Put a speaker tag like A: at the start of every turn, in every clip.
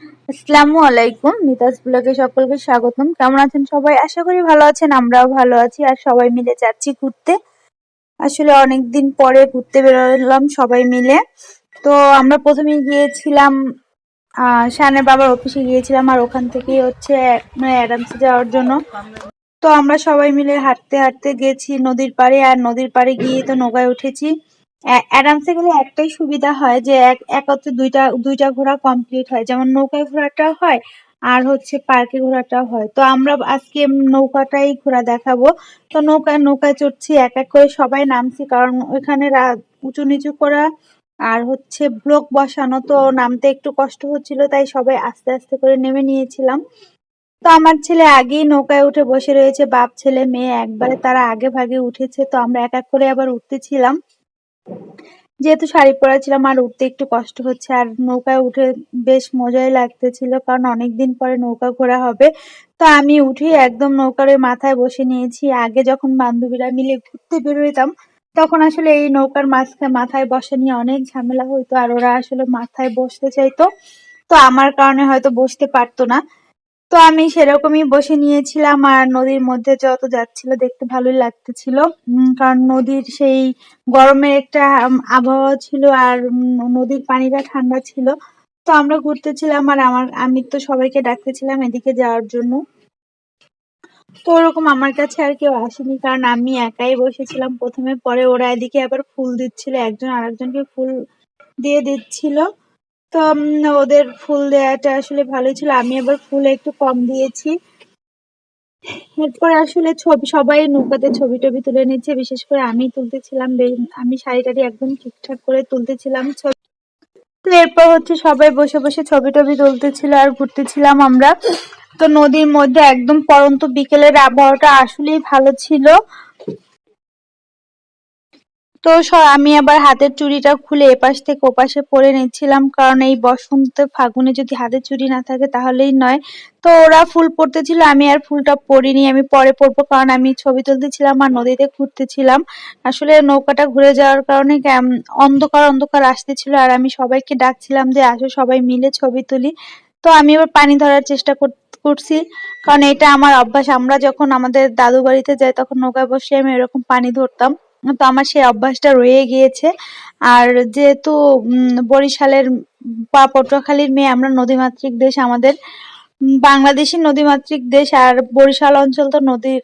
A: আসসালামু আলাইকুম। মিতাজ ব্লগে সকলকে স্বাগতম। কেমন আছেন সবাই? আশা করি ভালো আছেন, আমরাও ভালো আছি আর সবাই মিলে যাচ্ছি ঘুরতে। আসলে অনেক দিন পরে ঘুরতে বেরোলাম সবাই মিলে। তো আমরা প্রথমে গিয়েছিলাম শানের বাবার অফিসে গিয়েছিলাম আর ওখান থেকেই হচ্ছে মানে অ্যাডামসে যাওয়ার জন্য। তো আমরা সবাই মিলে হাঁটতে হাঁটতে গেছি নদীর পাড়ে আর নদীর পাড়ে গিয়ে তো নৌকায় উঠেছি। অ্যাডামসে গেলে একটাই সুবিধা হয় যে এক, একত্রে দুইটা দুইটা ঘোরা কমপ্লিট হয়। যেমন নৌকায় ঘোরাটা হয় আর হচ্ছে পার্কে ঘোরাটা হয়। তো আমরা আজকে নৌকাটাই ঘোরা দেখাবো। তো নৌকায় নৌকায় চড়ছি, এক এক করে সবাই নামছি কারণ ওইখানে উঁচু নিচু করা আর হচ্ছে ব্লক বসানো তো নামতে একটু কষ্ট হচ্ছিল, তাই সবাই আস্তে আস্তে করে নেমে নিয়েছিলাম। তো আমার ছেলে আগেই নৌকায় উঠে বসে রয়েছে, বাপ, ছেলে, মেয়ে, একবারে তারা আগে ভাগে উঠেছে। তো আমরা এক এক করে আবার উঠতেছিলাম। যেহেতু শাড়ি পরা ছিলাম আর উঠতে একটু কষ্ট হচ্ছে, আর নৌকায় উঠে বেশ মজাই লাগতেছিল, কারণ অনেকদিন পরে নৌকা ঘোরা হবে। তো আমি উঠে একদম নৌকার ওই মাথায় বসে নিয়েছি। আগে যখন বান্ধবীরা মিলে ঘুরতে বেরোইতাম, তখন আসলে এই নৌকার মাঝখানে মাথায় বসা নিয়ে অনেক ঝামেলা হইতো, আর ওরা আসলে মাথায় বসতে চাইতো। তো আমার কারণে হয়তো বসতে পারতো না। তো আমি সেরকমই বসে নিয়েছিলাম আর নদীর মধ্যে যত যাচ্ছিল দেখতে ভালোই লাগতেছিল। কারণ নদীর সেই গরমের একটা আবহাওয়া ছিল আর নদীর পানিটা ঠান্ডা ছিল। তো আমরা ঘুরতেছিলাম আর আমার, আমি তো সবাইকে ডাকতেছিলাম এদিকে যাওয়ার জন্য। তো ওরকম আমার কাছে আর কেউ আসেনি কারণ আমি একাই বসেছিলাম প্রথমে। পরে ওরা এদিকে আবার ফুল দিচ্ছিল, একজন আরেকজনকে ফুল দিয়ে দিচ্ছিল। তো ওদের ফুল দেওয়াটা আসলে ভালোই ছিল। আমি আবার ফুল একটু কম দিয়েছি। এরপরে আসলে ছবি, সবাই নৌকাতে ছবি টবি তুলে নিচ্ছে। বিশেষ করে আমি তুলতেছিলাম আমি শাড়ি টাড়ি একদম ঠিকঠাক করে তুলতেছিলাম ছবি। তো এরপর হচ্ছে সবাই বসে বসে ছবি টবি তুলতেছিল আর ঘুরতেছিলাম আমরা। তো নদীর মধ্যে একদম পরন্ত বিকেলের আবহাওয়াটা আসলেই ভালো ছিল। তো আমি আবার হাতের চুড়িটা খুলে এপাশ থেকে ওপাশে পরে নিচ্ছিলাম, কারণ এই বসন্তে ফাগুনে যদি হাতের চুড়ি না থাকে তাহলেই নয়। তো ওরা ফুল পড়তেছিল আমি আর ফুলটা পরিনি, আমি পরে পরবো, কারণ আমি ছবি তুলতেছিলাম আর নদীতে ঘুরতেছিলাম। আসলে নৌকাটা ঘুরে যাওয়ার কারণে অন্ধকার অন্ধকার আসতেছিল, আর আমি সবাইকে ডাকছিলাম যে আসো সবাই মিলে ছবি তুলি। তো আমি এবার পানি ধরার চেষ্টা কর- করছি, কারণ এটা আমার অভ্যাস। আমরা যখন আমাদের দাদু বাড়িতে যাই, তখন নৌকায় বসে আমি এরকম পানি ধরতাম। তো আমার সেই অভ্যাসটা রয়ে গিয়েছে। আর যেহেতু বরিশালের বা পটুয়াখালীর মেয়ে আমরা নদীমাতৃক দেশ আমাদের উম, বাংলাদেশই নদীমাতৃক দেশ আর বরিশাল অঞ্চল তো নদীর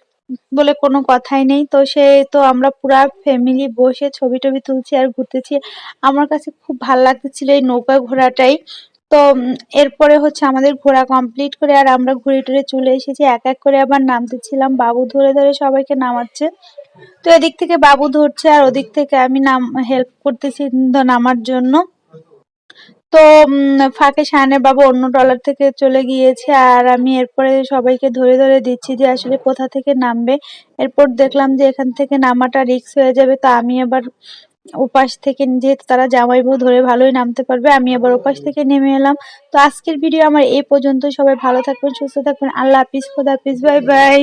A: বলে কোনো কথাই নেই। তো সে তো আমরা পুরা ফ্যামিলি বসে ছবি টবি তুলছি আর ঘুরতেছি। আমার কাছে খুব ভালো লাগতেছিল এই নৌকা ঘোরাটাই। তো এরপরে হচ্ছে আমাদের ঘোরা কমপ্লিট করে আর আমরা ঘুরে টুরে চলে এসেছি। এক এক করে আবার নামতেছিলাম। বাবু ধরে ধরে সবাইকে নামাচ্ছে। তো এদিক থেকে বাবু ধরছে আর ওদিক থেকে আমি নাম হেল্প করতেছি নামার জন্য। তো ফাঁকে শাহানের বাবু অন্য ট্রলার থেকে চলে গিয়েছে আর আমি এরপরে সবাইকে ধরে ধরে দিচ্ছি যে আসলে কোথা থেকে নামবে। এরপর দেখলাম যে এখান থেকে নামাটা রিস্ক হয়ে যাবে, তো আমি আবার ওপাশ থেকে যেহেতু তারা জামাই বউ ধরে ভালোই নামতে পারবে, আমি আবার ওপাশ থেকে নেমে এলাম। তো আজকের ভিডিও আমার এই পর্যন্ত, সবাই ভালো থাকবেন, সুস্থ থাকবেন, আল্লাহ হাফিজ, খোদা হাফিজ, বাই বাই।